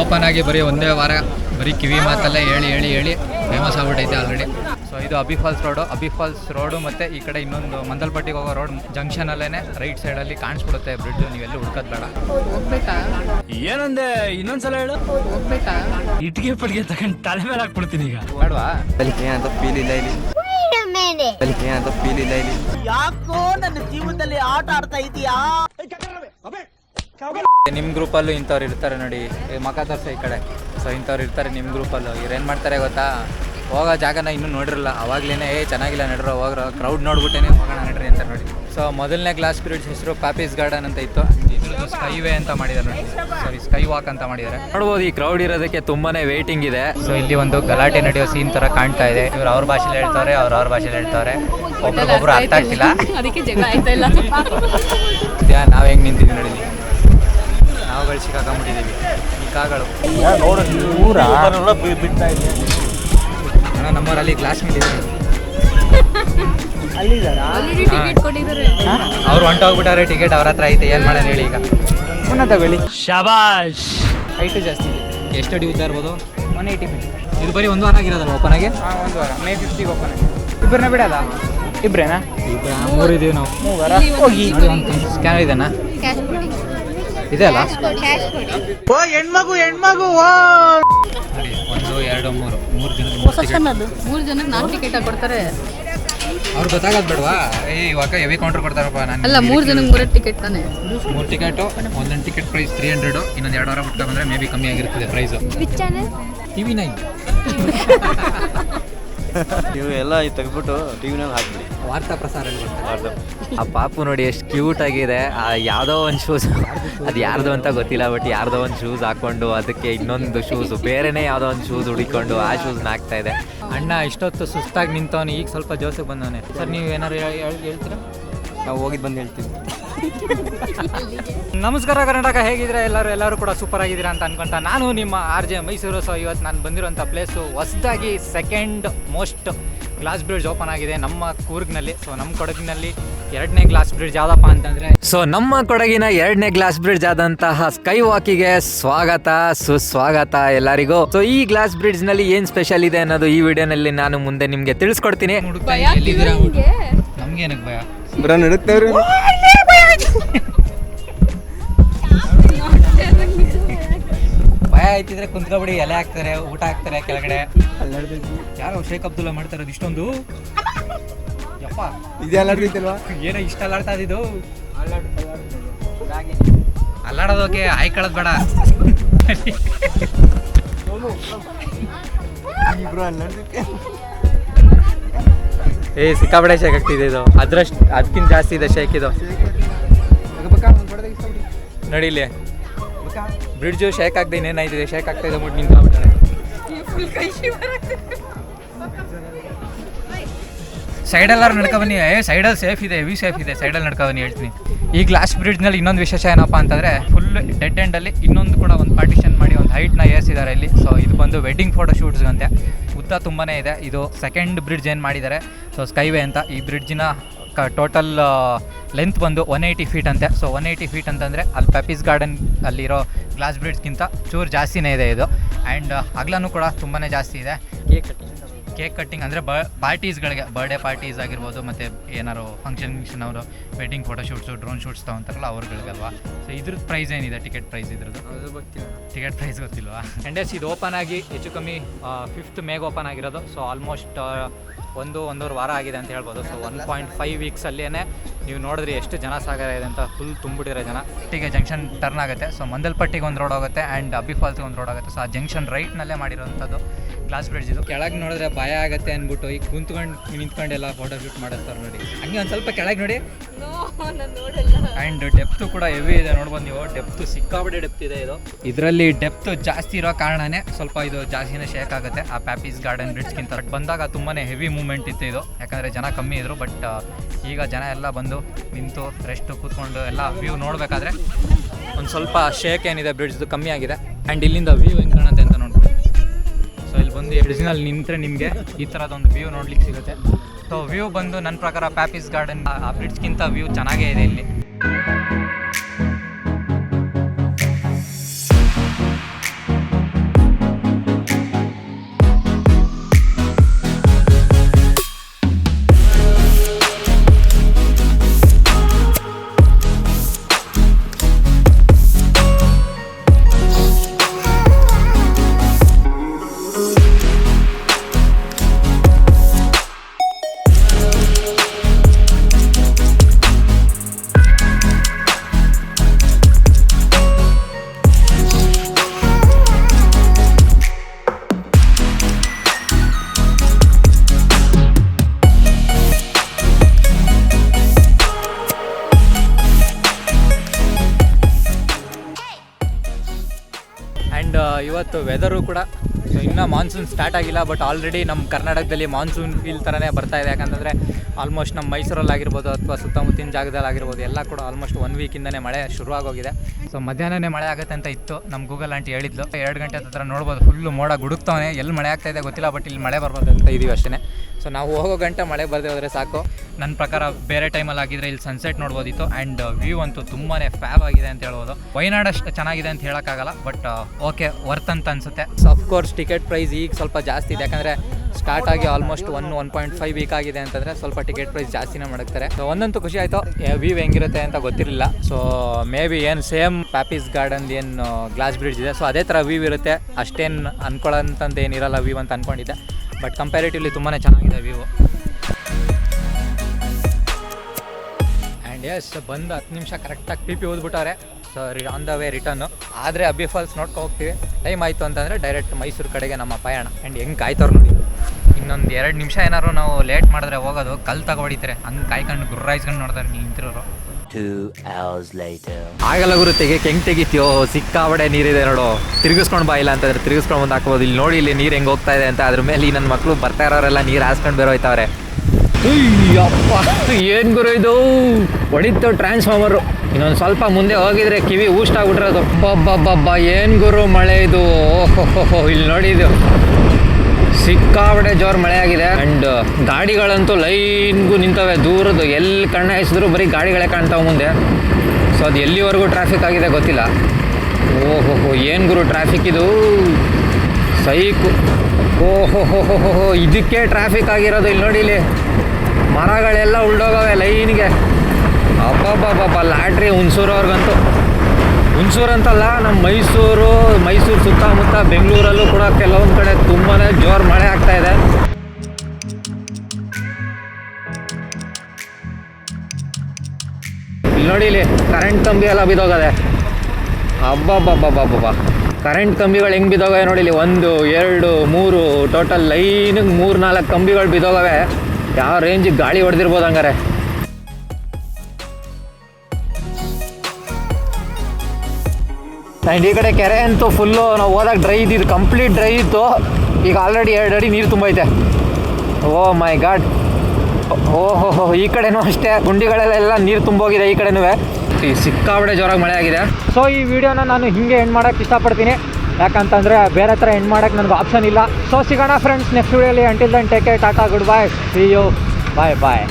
Open ಆಗಿ ಬರೀ ಒಂದೇ ವಾರ ಬರೀ ಕಿವಿ ಮಾತಲ್ಲೇ ಹೇಳಿ ಹೇಳಿ ಹೇಳಿ ಫೇಮಸ್ ಆಗ್ಬಿಟ್ಟೈತೆ ಆಲ್ರೆಡಿ ಸೊ ಇದು Abbey falls road Abbey falls road ಮತ್ತು ಈ ಕಡೆ ಇನ್ನೊಂದು ಮಂದಲ್ಪಟ್ಟಿಗೆ ಹೋಗೋ ರೋಡ್ ಜಂಕ್ಷನಲ್ಲೇ ರೈಟ್ ಸೈಡಲ್ಲಿ ಕಾಣಿಸ್ಬಿಡುತ್ತೆ ಬ್ರಿಡ್ಜು ನೀವೆಲ್ಲ ಹುಡ್ಕೋದು ಬೇಡ ಹೋಗ್ಬೇಕಾ ಏನಂದೆ? ಇನ್ನೊಂದ್ಸಲ ಹೇಳು. ಹೋಗ್ಬೇಕಾ ಇಟ್ಟಿಗೆ ಪಟ್ಟಿಗೆ ತಗೊಂಡು ತಲೆ ಮೇಲೆ ಹಾಕ್ಬಿಡ್ತೀನಿ ಈಗ. ಬೇಡವಾ? ಬಲಿಕೆ ಅಂತ ಫೀಲ್ ಇಲ್ಲ ಇಲ್ಲಿ. ಬಲಿಕೆ ಅಂತ ಫೀಲ್ ಇಲ್ಲ ಇಲ್ಲಿ. ನಿಮ್ಮ ಗ್ರೂಪಲ್ಲೂ ಇಂಥವ್ರು ಇರ್ತಾರೆ ನೋಡಿ ಮಕ ತೋರ್ಸ ಈ ಕಡೆ. ಸೊ ಇಂಥವ್ರು ಇರ್ತಾರೆ ನಿಮ್ಮ ಗ್ರೂಪಲ್ಲೂ. ಇವ್ರು ಏನ್ ಮಾಡ್ತಾರೆ ಗೊತ್ತಾ? ಹೋಗೋ ಜಾಗನ ಇನ್ನೂ ನೋಡಿರಲ್ಲ. ಅವಾಗ್ಲೇನೆ ಏ ಚೆನ್ನಾಗಿಲ್ಲ ನಡ್ರೋ ಹೋಗ್ರೋ ಕ್ರೌಡ್ ನೋಡ್ಬಿಟ್ಟೇನೆ ಹೋಗೋಣ ನಡ್ರಿ ಅಂತ ನೋಡಿ. ಸೊ ಮೊದಲನೇ ಕ್ಲಾಸ್ ಪೀರಿಯಡ್ಸ್ ಹೆಸರು ಪ್ಯಾಪೀಸ್ ಗಾರ್ಡನ್ ಅಂತ ಇತ್ತು. ಇದ್ರದ್ದು ಸ್ಕೈ ವೇ ಅಂತ ಮಾಡಿದ್ದಾರೆ ನೋಡಿ. ಸಾರಿ ಸ್ಕೈ ವಾಕ್ ಅಂತ ಮಾಡಿದ್ದಾರೆ ನೋಡ್ಬೋದು ಈ ಕ್ರೌಡ್ ಇರೋದಕ್ಕೆ ತುಂಬಾನೇ ವೇಟಿಂಗ್ ಇದೆ. ಸೊ ಇಲ್ಲಿ ಒಂದು ಗಲಾಟೆ ನಡೆಯೋ ಸೀನ್ ತರ ಕಾಣ್ತಾ ಇದೆ. ಇವ್ರು ಅವ್ರ ಭಾಷೆಲಿ ಹೇಳ್ತಾರೆ ಅವ್ರ ಅವ್ರ ಭಾಷೆಲಿ ಹೇಳ್ತಾರೆ. ಒಬ್ರಿಗೊಬ್ರು ಅರ್ಥ ಆಗ್ತಿಲ್ಲ. ಅದಕ್ಕೆ ನಾವು ಹೆಂಗ್ ನಿಂತಿದ್ವಿ ನೋಡಿ ನಾವುಗಳು ಸಿಕ್ಕಾಕೊಂಡ್ಬಿಟ್ಟಿದ್ದೀವಿ ಈ ಕಾಗಳು. ಅಣ್ಣ ನಮ್ಮೂರಲ್ಲಿ ಕ್ಲಾಸ್ ಅವ್ರು ಹೊಂಟೋಗ್ಬಿಟ್ಟಾರೆ ಟಿಕೆಟ್ ಅವ್ರ ಹತ್ರ ಐತೆ ಏನು ಮಾಡೋಣ ಹೇಳಿ ಈಗ. ಪುನಃ ತಗೊಳ್ಳಿ. ಶಬಾಷ್! ಹೈಟು ಜಾಸ್ತಿ ಇದೆ. ಎಷ್ಟು ಅಡಿ ಉದ್ದ ಇರ್ಬೋದು? ಒನ್ ಏಯ್ಟಿ ಫೀಟ್ ಇದು ಬರೀ ಒಂದು ವಾರ ಆಗಿರೋದಲ್ಲ ಓಪನ್ ಆಗಿ? ಒಂದು ವಾರ. ಮೇ ಫಿಫ್ಟಿಗೆ ಓಪನ್ ಇಬ್ಬರನ್ನ ಬಿಡಲ್ಲ? ಇಬ್ರೇನಾ? ಮೂರು ಇದೀವಿ ನಾವು. ಮೂವರ? ಹೋಗಿ ಸ್ಕ್ಯಾನರ್ ಇದೆನಾ? ಇದೆ ಅಲ್ಲ? ಓ ಹೆಣ್ಮಗು ಹೆಣ್ಮಗು ಓ. ಒಂದು ಎರಡು ಮೂರು. ಮೂರು ದಿನದ ಮೂರು ಜನಕ್ಕೆ ನಾಲ್ಕು ಟಿಕೆಟ್ ಕೊಡ್ತಾರೆ. ಅವ್ರು ಗೊತ್ತಾಗೋದು ಬಿಡ್ವಾ? ಏ ಇವಾಗ ಹೆವಿ ಕೌಂಟರ್ ಕೊಡ್ತಾರಪ್ಪ ನಾನು ಅಲ್ಲ ಮೂರು ಜನಕ್ಕೆ ಮೂರು ಟಿಕೆಟ್ ತಾನೆ? ಮೂರು ಟಿಕೆಟು ಒಂದೊಂದು ಟಿಕೆಟ್ ಪ್ರೈಸ್ ತ್ರೀ ಹಂಡ್ರೆಡು ಇನ್ನೊಂದು ಎರಡು ವಾರ ಬಿಟ್ಟು ಬಂದರೆ ಮೇ ಬಿ ಕಮ್ಮಿ ಆಗಿರ್ತದೆ ಪ್ರೈಸು ಟಿ ವಿ ನೈನ್ ನೀವು ಎಲ್ಲ ತೆಗೆದ್ಬಿಟ್ಟು ಟಿವಿನಲ್ಲಿ ಹಾಕ್ಬಿಡಿ. ವಾರ್ತಾ ಪ್ರಸಾರ ಆ ಪಾಪು ನೋಡಿ ಎಷ್ಟು ಕ್ಯೂಟ್ ಆಗಿದೆ. ಆ ಯಾವುದೋ ಒಂದು ಶೂಸ್ ಅದು ಯಾರ್ದು ಅಂತ ಗೊತ್ತಿಲ್ಲ ಬಟ್ ಯಾರ್ದೋ ಒಂದು ಶೂಸ್ ಹಾಕೊಂಡು ಅದಕ್ಕೆ ಇನ್ನೊಂದು ಶೂಸ್ ಬೇರೆನೇ ಯಾವುದೋ ಒಂದು ಶೂಸ್ ಹುಡಿಕೊಂಡು ಆ ಶೂಸ್ ಹಾಕ್ತಾ ಇದೆ. ಅಣ್ಣ ಇಷ್ಟೊತ್ತು ಸುಸ್ತಾಗಿ ನಿಂತವನು ಈಗ ಸ್ವಲ್ಪ ಜೋಸಕ್ಕೆ ಬಂದವನೆ. ಸರ್ ನೀವು ಏನಾರು ಹೇಳ್- ಹೇಳ್- ಹೇಳ್ತೀರಾ? ನಾವು ಹೋಗಿದ್ದು ಬಂದು ಹೇಳ್ತೀವಿ. ನಮಸ್ಕಾರ ಕರ್ನಾಟಕ ಹೇಗಿದ್ರೆ ಎಲ್ಲರೂ? ಎಲ್ಲರೂ ಕೂಡ ಸೂಪರ್ ಆಗಿದ್ದೀರಾ ಅಂತ ಅನ್ಕೊಂತ ನಾನು ನಿಮ್ಮ ಆರ್ ಜೆ ಮೈಸೂರು. ಸೊ ಇವತ್ತು ನಾನು ಬಂದಿರುವಂಥ ಪ್ಲೇಸು ಹೊಸದಾಗಿ second most glass bridge open ಆಗಿದೆ ನಮ್ಮ ಕೂರ್ಗ್ನಲ್ಲಿ. ಸೊ ನಮ್ಮ ಕೊಡಗಿನಲ್ಲಿ ಎರಡನೇ ಗ್ಲಾಸ್ ಬ್ರಿಡ್ಜ್ ಯಾವ್ದಪ್ಪ ಅಂತಂದ್ರೆ ಸೊ ನಮ್ಮ ಕೊಡಗಿನ ಎರಡನೇ ಗ್ಲಾಸ್ ಬ್ರಿಡ್ಜ್ ಆದಂತಹ ಸ್ಕೈ ವಾಕಿಗೆ ಸ್ವಾಗತ ಸುಸ್ವಾಗತ ಎಲ್ಲರಿಗೂ. ಸೊ ಈ ಗ್ಲಾಸ್ ಬ್ರಿಡ್ಜ್ನಲ್ಲಿ ಏನ್ ಸ್ಪೆಷಲ್ ಇದೆ ಅನ್ನೋದು ಈ ವಿಡಿಯೋನಲ್ಲಿ ನಾನು ಮುಂದೆ ನಿಮ್ಗೆ ತಿಳಿಸ್ಕೊಡ್ತೀನಿ. ನಮ್ಗೆ ಏನಕ್ಕೆ ಭಯ? ಬ್ರ ಇಡುತ್ತೇವ್ರಿ ಭಯ ಆಯ್ತಿದ್ರೆ ಕುಂತ್ಕೊಬಿಡಿ ಎಲೆ ಹಾಕ್ತಾರೆ ಊಟ ಹಾಕ್ತಾರೆ ಕೆಳಗಡೆ. ಯಾರು ಶೇಖ್ ಅಬ್ದುಲ್ಲಾ ಮಾಡ್ತಾರೆ ಅದು ಇಷ್ಟೊಂದು? ಯಪ್ಪ. ಇದೆಲ್ಲ ರೀತಿಲ್ವಾ ಏನೋ ಇಷ್ಟ ಅಲ್ಲಾಡ್ತಾ ಇದ್ದು ಅಲ್ಲಾಡೋದಕ್ಕೆ ಆಯ್ಕೊಳ್ಳೋದು ಬೇಡ. ಇಬ್ರು ಅಲ್ಲಾಡ್ದಕ್ಕೆ ಏ ಸಿಕ್ಕಾಪಡೆ ಶೇಕ್ ಆಗ್ತಿದೆ ಇದು. ಅದ್ರಷ್ಟು ಅದಕ್ಕಿಂತ ಜಾಸ್ತಿ ಇದೆ ಶೇಕ್ ಇದು. ನಡೀಲಿ ಬ್ರಿಡ್ಜು ಶೇಕ್ ಆಗದೆ ಇನ್ನೇನಾಯ್ತಿದೆ ಶೇಕ್ ಆಗ್ತಾ ಇದೆ ಮುಟ್ಟು ನಿಂತು ಸೈಡಲ್ಲಾರು ನಡ್ಕೊ ಬನ್ನಿ ಏ ಸೈಡಲ್ಲಿ ಸೇಫ್ ಇದೆ ವಿ ಸೇಫ್ ಇದೆ. ಸೈಡಲ್ಲಿ ನಡ್ಕೊ ಬನ್ನಿ ಹೇಳ್ತೀನಿ. ಈ ಗ್ಲಾಸ್ ಬ್ರಿಡ್ಜ್ನಲ್ಲಿ ಇನ್ನೊಂದು ವಿಶೇಷ ಏನಪ್ಪ ಅಂತಂದರೆ ಫುಲ್ ಡೆಡ್ ಎಂಡಲ್ಲಿ ಇನ್ನೊಂದು ಕೂಡ ಒಂದು ಪಾರ್ಟಿಷನ್ ಮಾಡಿ ಒಂದು ಹೈಟ್ನ ಏರಿಸಿದ್ದಾರೆ ಇಲ್ಲಿ. ಸೊ ಇದು ಬಂದು ವೆಡ್ಡಿಂಗ್ ಫೋಟೋ ಶೂಟ್ಸ್ಗಂತೆ ಉದ್ದ ತುಂಬಾ ಇದೆ. ಇದು ಸೆಕೆಂಡ್ ಬ್ರಿಡ್ಜ್ ಏನು ಮಾಡಿದ್ದಾರೆ. ಸೊ ಸ್ಕೈವೇ ಅಂತ ಈ ಬ್ರಿಡ್ಜಿನ ಕ ಟೋಟಲ್ ಲೆಂತ್ ಬಂದು ಒನ್ ಏಯ್ಟಿ ಫೀಟ್ ಅಂತೆ. ಸೊ ಒನ್ ಏಯ್ಟಿ ಫೀಟ್ ಅಂತಂದರೆ ಅಲ್ಲಿ ಪೆಪೀಸ್ ಗಾರ್ಡನ್ ಅಲ್ಲಿರೋ ಗ್ಲಾಸ್ ಬ್ರಿಡ್ಜ್ಗಿಂತ ಚೂರು ಜಾಸ್ತಿನೇ ಇದೆ ಇದು. ಆ್ಯಂಡ್ ಅಗಲನೂ ಕೂಡ ತುಂಬಾ ಜಾಸ್ತಿ ಇದೆ. ಕೇಕ್ ಕಟ್ಟಿಂಗ್ ಅಂದರೆ ಬ ಪಾರ್ಟೀಸ್ಗಳಿಗೆ ಬರ್ಡೇ ಪಾರ್ಟೀಸ್ ಆಗಿರ್ಬೋದು ಮತ್ತು ಏನಾರು ಫಂಕ್ಷನ್ ಗಿಂಕ್ಷನ್ ಅವರು wedding photo shoots drone shoots ತೊಗೊಂತಾರಲ್ಲ ಅವ್ರುಗಳಿಗಲ್ವಾ? ಸೊ ಇದ್ರದ್ದು ಪ್ರೈಸ್ ಏನಿದೆ ಟಿಕೆಟ್ ಪ್ರೈಸ್ ಇದ್ರದ್ದು? ಟಿಕೆಟ್ ಪ್ರೈಸ್ ಗೊತ್ತಿಲ್ವಾ? ಅಂಡ್ ಎಸ್ ಇದು ಓಪನ್ ಆಗಿ ಹೆಚ್ಚು ಕಮ್ಮಿ ಫಿಫ್ತ್ ಮೇಗ್ ಓಪನ್ ಆಗಿರೋದು. ಸೊ ಆಲ್ಮೋಸ್ಟ್ ಒಂದು ಒಂದೂವರೆ ವಾರ ಆಗಿದೆ ಅಂತ ಹೇಳ್ಬೋದು. ಸೊ ಒನ್ ಪಾಯಿಂಟ್ ಫೈವ್ ವೀಕ್ಸಲ್ಲೇ ನೀವು ನೋಡಿದ್ರಿ ಎಷ್ಟು ಜನ ಸಾಗರ ಇದೆ ಅಂತ ಫುಲ್ ತುಂಬಿಟ್ಟಿರೋ ಜನ. ಒಟ್ಟಿಗೆ ಜಂಕ್ಷನ್ ಟರ್ನ್ ಆಗುತ್ತೆ. ಸೊ ಮಂದಲ್ಪಟ್ಟಿಗೆ ಒಂದು ರೋಡ್ ಹೋಗುತ್ತೆ ಆ್ಯಂಡ್ ಅಬ್ಬಿ ಫಾಲ್ಸ್ಗೆ ಒಂದು ರೋಡ್ ಆಗುತ್ತೆ. ಸೊ ಆ ಜಂಕ್ಷನ್ ರೈಟ್ನಲ್ಲೇ ಮಾಡಿರೋಂಥದ್ದು. ಗ್ಲಾಸ್ ಬ್ರಿಡ್ಜ್ ಇದು. ಕೆಳಗೆ ನೋಡಿದ್ರೆ ಭಯ ಆಗುತ್ತೆ ಅಂದ್ಬಿಟ್ಟು ಈಗ ಕುಂತ್ಕೊಂಡು ನಿಂತ್ಕೊಂಡು ಎಲ್ಲ ಫೋಟೋ ಶೂಟ್ ಮಾಡಿಸ್ತಾರೆ ನೋಡಿ. ಹಂಗೆ ಒಂದು ಸ್ವಲ್ಪ ಕೆಳಗೆ ನೋಡಿ. ಆ್ಯಂಡ್ ಡೆಪ್ತು ಕೂಡ ಹೆವಿ ಇದೆ ನೋಡ್ಬೋದು ನೀವು. ಡೆಪ್ತು ಸಿಕ್ಕಾಪಟ್ಟೆ ಡೆಪ್ತ್ ಇದೆ ಇದು. ಇದರಲ್ಲಿ ಡೆಪ್ತ್ ಜಾಸ್ತಿ ಇರೋ ಕಾರಣನೇ ಸ್ವಲ್ಪ ಇದು ಜಾಸ್ತಿನೇ ಶೇಕ್ ಆಗುತ್ತೆ. ಆ ಪ್ಯಾಪೀಸ್ ಗಾರ್ಡನ್ ಬ್ರಿಡ್ಜ್ಗಿಂತ ಬಟ್ ಬಂದಾಗ ತುಂಬಾ ಹೆವಿ ಮೂಮೆಂಟ್ ಇತ್ತು ಇದು. ಯಾಕಂದರೆ ಜನ ಕಮ್ಮಿ ಇದ್ರು ಬಟ್ ಈಗ ಜನ ಎಲ್ಲ ಬಂದು ನಿಂತು ರೆಸ್ಟ್ ಕೂತ್ಕೊಂಡು ಎಲ್ಲ ವ್ಯೂ ನೋಡಬೇಕಾದ್ರೆ ಒಂದು ಸ್ವಲ್ಪ ಶೇಕ್ ಏನಿದೆ ಬ್ರಿಡ್ಜ್ದು ಕಮ್ಮಿ ಆಗಿದೆ. ಆ್ಯಂಡ್ ಇಲ್ಲಿಂದ ವ್ಯೂ ಹೆಂಗೆ ಕಾಣುತ್ತೆ ಬಂದು ಬ್ರಿಡ್ಜ್ನಲ್ಲಿ ನಿಂತರೆ ನಿಮಗೆ ಈ ಥರದೊಂದು ವ್ಯೂ ನೋಡ್ಲಿಕ್ಕೆ ಸಿಗುತ್ತೆ. ಸೊ ವ್ಯೂ ಬಂದು ನನ್ನ ಪ್ರಕಾರ ಪ್ಯಾಪಿಸ್ ಗಾರ್ಡನ್ ಆ ಬ್ರಿಡ್ಜ್ಗಿಂತ ವ್ಯೂ ಚೆನ್ನಾಗೇ ಇದೆ ಇಲ್ಲಿ. ಇವತ್ತು ವೆದರು ಕೂಡ ಇನ್ನೂ ಮಾನ್ಸೂನ್ ಸ್ಟಾರ್ಟ್ ಆಗಿಲ್ಲ ಬಟ್ ಆಲ್ರೆಡಿ ನಮ್ಮ ಕರ್ನಾಟಕದಲ್ಲಿ ಮಾನ್ಸೂನ್ ಫೀಲ್ ಥರನೇ ಬರ್ತಾ ಇದೆ. ಯಾಕಂತಂದರೆ ಆಲ್ಮೋಸ್ಟ್ ನಮ್ಮ ಮೈಸೂರಲ್ಲಿ ಆಗಿರ್ಬೋದು ಅಥವಾ ಸುತ್ತಮುತ್ತಿನ ಜಾಗದಲ್ಲಿ ಆಗಿರ್ಬೋದು, ಎಲ್ಲ ಕೂಡ ಆಲ್ಮೋಸ್ಟ್ ಒನ್ ವೀಕಿಂದನೇ ಮಳೆ ಶುರುವಾಗೋಗಿದೆ. ಸೊ ಮಧ್ಯಾಹ್ನನೇ ಮಳೆ ಆಗುತ್ತೆ ಅಂತ ಇತ್ತು. ನಮ್ಮ ಗೂಗಲ್ ಆಂಟಿ ಹೇಳಿದ್ಲು. ಎರಡು ಗಂಟೆ ಹತ್ರ ನೋಡ್ಬೋದು ಫುಲ್ಲು ಮೋಡ ಗುಡುಕ್ತಾವನೆ ಎಲ್ಲಿ ಮಳೆ ಆಗ್ತಾ ಇದೆ ಗೊತ್ತಿಲ್ಲ ಬಟ್ ಇಲ್ಲಿ ಮಳೆ ಬರ್ಬೋದು ಅಂತ ಇದೀವಿ ಅಷ್ಟೇ ಸೊ ನಾವು ಹೋಗೋ ಗಂಟೆ ಮಳೆ ಬರದೇ ಹೋದರೆ ಸಾಕು. ನನ್ನ ಪ್ರಕಾರ ಬೇರೆ ಟೈಮಲ್ಲಿ ಆಗಿದ್ರೆ ಇಲ್ಲಿ ಸನ್ಸೆಟ್ ನೋಡ್ಬೋದಿತ್ತು. ಆ್ಯಂಡ್ ವ್ಯೂ ಅಂತೂ ತುಂಬಾ ಫ್ಯಾಬ್ ಆಗಿದೆ ಅಂತ ಹೇಳ್ಬೋದು. ವೈನಾಡ್ ಅಷ್ಟು ಚೆನ್ನಾಗಿದೆ ಅಂತ ಹೇಳೋಕ್ಕಾಗಲ್ಲ ಬಟ್ ಓಕೆ ವರ್ತ್ ಅಂತ ಅನಿಸುತ್ತೆ. ಸೊ ಅಫ್ಕೋರ್ಸ್ ಟಿಕೆಟ್ ಪ್ರೈಸ್ ಈಗ ಸ್ವಲ್ಪ ಜಾಸ್ತಿ ಇದೆ. ಯಾಕಂದರೆ ಸ್ಟಾರ್ಟ್ ಆಗಿ almost one one point five week ಆಗಿದೆ ಅಂತಂದರೆ ಸ್ವಲ್ಪ ಟಿಕೆಟ್ ಪ್ರೈಸ್ ಜಾಸ್ತಿನೇ ಮಾಡ್ತಾರೆ. ಸೊ ಒಂದಂತೂ ಖುಷಿ ಆಯಿತು. ವೀವ್ ಹೆಂಗಿರುತ್ತೆ ಅಂತ ಗೊತ್ತಿರಲಿಲ್ಲ. ಸೊ ಮೇ ಬಿ ಏನು ಸೇಮ್ ಪ್ಯಾಪಿಸ್ ಗಾರ್ಡನ್ ಏನು ಗ್ಲಾಸ್ ಬ್ರಿಡ್ಜ್ ಇದೆ. ಸೊ ಅದೇ ಥರ ವ್ಯೂ ಇರುತ್ತೆ. ಅಷ್ಟೇನು ಅನ್ಕೊಳ್ಳೋಂಥದ್ದು ಏನಿರಲ್ಲ ವ್ಯೂ ಅಂತ ಅಂದ್ಕೊಂಡಿದ್ದೆ ಬಟ್ ಕಂಪ್ಯಾರಿಟಿವ್ಲಿ ತುಂಬಾ ಚೆನ್ನಾಗಿದೆ ವ್ಯೂ ಆ್ಯಂಡ್ ಎಸ್ ಬಂದು ಹತ್ತು ನಿಮಿಷ ಕರೆಕ್ಟಾಗಿ P P ಓದ್ಬಿಟ್ಟವ್ರೆ. So on the way return ಆದರೆ ಅಬ್ಬಿ ಫಾಲ್ಸ್ ನೋಡ್ಕೊ ಹೋಗ್ತೀವಿ. ಟೈಮ್ ಆಯಿತು ಅಂತಂದರೆ ಡೈರೆಕ್ಟ್ ಮೈಸೂರು ಕಡೆಗೆ ನಮ್ಮ ಪಯಣ. ಆ್ಯಂಡ್ ಹೆಂಗೆ ಕಾಯ್ತವ್ರು ನೋಡಿ. ಇನ್ನೊಂದು ಎರಡು ನಿಮಿಷ ಏನಾದ್ರು ನಾವು ಲೇಟ್ ಮಾಡಿದ್ರೆ ಹೋಗೋದು. ಕಲ್ ತಗೊಡಿತಾರೆ ಹಂಗೆ ಕಾಯ್ಕೊಂಡು ಗುರ್ರಾಯಿಸ್ಕೊಂಡು ನೋಡ್ತಾರೆ ನಿಂತಿರೋರು. ಆಗಲ್ಲ ಗುರು ತೆಗೆ ಹೆಂಗೆ ತೆಗಿತೀಯೋ? ಸಿಕ್ಕಾಬಡೆ ನೀರಿದೆ ನೋಡು. ತಿರುಗಿಸ್ಕೊಂಡು ಬಾ ಇಲ್ಲ ಅಂತಂದ್ರೆ ತಿರುಗಿಸ್ಕೊಂಡು ಬಂದು ಹಾಕ್ಬೋದು. ಇಲ್ಲಿ ನೋಡಿ ಇಲ್ಲಿ ನೀರು ಹೆಂಗೆ ಹೋಗ್ತಾ ಇದೆ ಅಂತ. ಅದ್ರ ಮೇಲೆ ಈ ನನ್ನ ಮಕ್ಕಳು ಬರ್ತಾ ಇರೋರೆಲ್ಲ ನೀರು ಹಾಸ್ಕೊಂಡು ಬೇರೋಯ್ತಾವ್ರೆ. ಅಯ್ಯಪ್ಪ, ಏನು ಗುರು ಇದು? ಹೊಡಿತು ಟ್ರಾನ್ಸ್ಫಾರ್ಮರು ಇನ್ನೊಂದು ಸ್ವಲ್ಪ ಮುಂದೆ ಹೋಗಿದ್ರೆ ಕಿವಿ ಊಷ್ಟ ಆಗ್ಬಿಟ್ರದು ಬಬ್ಬಬ್ಬಬ್ಬ ಏನು ಗುರು ಮಳೆ ಇದು? ಓಹೋ ಇಲ್ಲಿ ನೋಡಿ ಇದು. ಸಿಕ್ಕಾಬಡೆ ಜೋರು ಮಳೆ ಆಗಿದೆ. ಆ್ಯಂಡ್ ಗಾಡಿಗಳಂತೂ ಲೈನ್ಗೂ ನಿಂತವೆ. ದೂರದ್ದು ಎಲ್ಲಿ ಕಣ್ಣ ಹಾಯಿಸಿದ್ರು ಬರೀ ಗಾಡಿಗಳೇ ಕಾಣ್ತಾವೆ ಮುಂದೆ. ಸೊ ಅದು ಎಲ್ಲಿವರೆಗೂ ಟ್ರಾಫಿಕ್ ಆಗಿದೆ ಗೊತ್ತಿಲ್ಲ. ಓಹೋ ಏನು ಗುರು ಟ್ರಾಫಿಕ್ ಇದು? ಸೈಕು. ಓಹೋ ಇದಕ್ಕೆ ಟ್ರಾಫಿಕ್ ಆಗಿರೋದು ಇಲ್ಲಿ ನೋಡಿ ಇಲ್ಲಿ. ಮರಗಳೆಲ್ಲ ಉಳ್ಡೋಗವೆ ಲೈನ್ಗೆ. ಅಬ್ಬಬ್ಬಬ್ಬ ಲಾಟ್ರಿ ಹುಣಸೂರವ್ರಿಗಂತೂ. ಹುನ್ಸೂರು ಅಂತಲ್ಲ ನಮ್ಮ ಮೈಸೂರು ಮೈಸೂರು ಸುತ್ತಮುತ್ತ ಬೆಂಗಳೂರಲ್ಲೂ ಕೂಡ ಕೆಲವೊಂದು ಕಡೆ ತುಂಬಾ ಜೋರು ಮಳೆ ಆಗ್ತಾ ಇದೆ. ಇಲ್ಲಿ ನೋಡಿ ಇಲ್ಲಿ ಕರೆಂಟ್ ಕಂಬಿ ಎಲ್ಲ ಬಿದ್ದೋಗದೆ. ಅಬ್ಬಬ್ಬಬ್ಬಬ್ಬಬ್ಬ. ಕರೆಂಟ್ ಕಂಬಿಗಳು ಹೆಂಗೆ ಬಿದ್ದೋಗವೆ ನೋಡಿ ಇಲ್ಲಿ. ಒಂದು, ಎರಡು, ಮೂರು ಟೋಟಲ್ ಲೈನಿಗೆ ಮೂರು ನಾಲ್ಕು ಕಂಬಿಗಳು ಬಿದ್ದೋಗವೆ. ಯಾವ ರೇಂಜಿಗೆ ಗಾಳಿ ಹೊಡೆದಿರ್ಬೋದು ಹಂಗಾರೆ? ಆ್ಯಂಡ್ ಈ ಕಡೆ ಕೆರೆ ಅಂತೂ ಫುಲ್ಲು ನಾವು ಹೋದಾಗ ಡ್ರೈ ಇದ್ದಿದ್ದು ಕಂಪ್ಲೀಟ್ ಡ್ರೈ ಇತ್ತು. ಈಗ ಆಲ್ರೆಡಿ ಎರಡು ಅಡಿ ನೀರು ತುಂಬೈತೆ. Oh my god. ಓಹೋ ಹೋ ಈ ಕಡೆನೂ ಅಷ್ಟೇ. ಗುಂಡಿಗಳಲ್ಲೆಲ್ಲ ನೀರು ತುಂಬೋಗಿದೆ ಈ ಕಡೆನೂ ಈ ಸಿಕ್ಕಾಬಡೆ ಜೋರಾಗಿ ಮಳೆ ಆಗಿದೆ. ಸೊ ಈ ವಿಡಿಯೋನ ನಾನು ಹಿಂಗೆ ಎಂಡ್ ಮಾಡೋಕ್ಕೆ ಇಷ್ಟಪಡ್ತೀನಿ. ಯಾಕಂತಂದರೆ ಬೇರೆ ಥರ ಎಂಡ್ ಮಾಡೋಕ್ಕೆ ನನಗೆ ಆಪ್ಷನ್ ಇಲ್ಲ. ಸೊ ಸಿಗೋಣ friends next ವೀಡಿಯೋಲಿ until then take tata good bye see you bye bye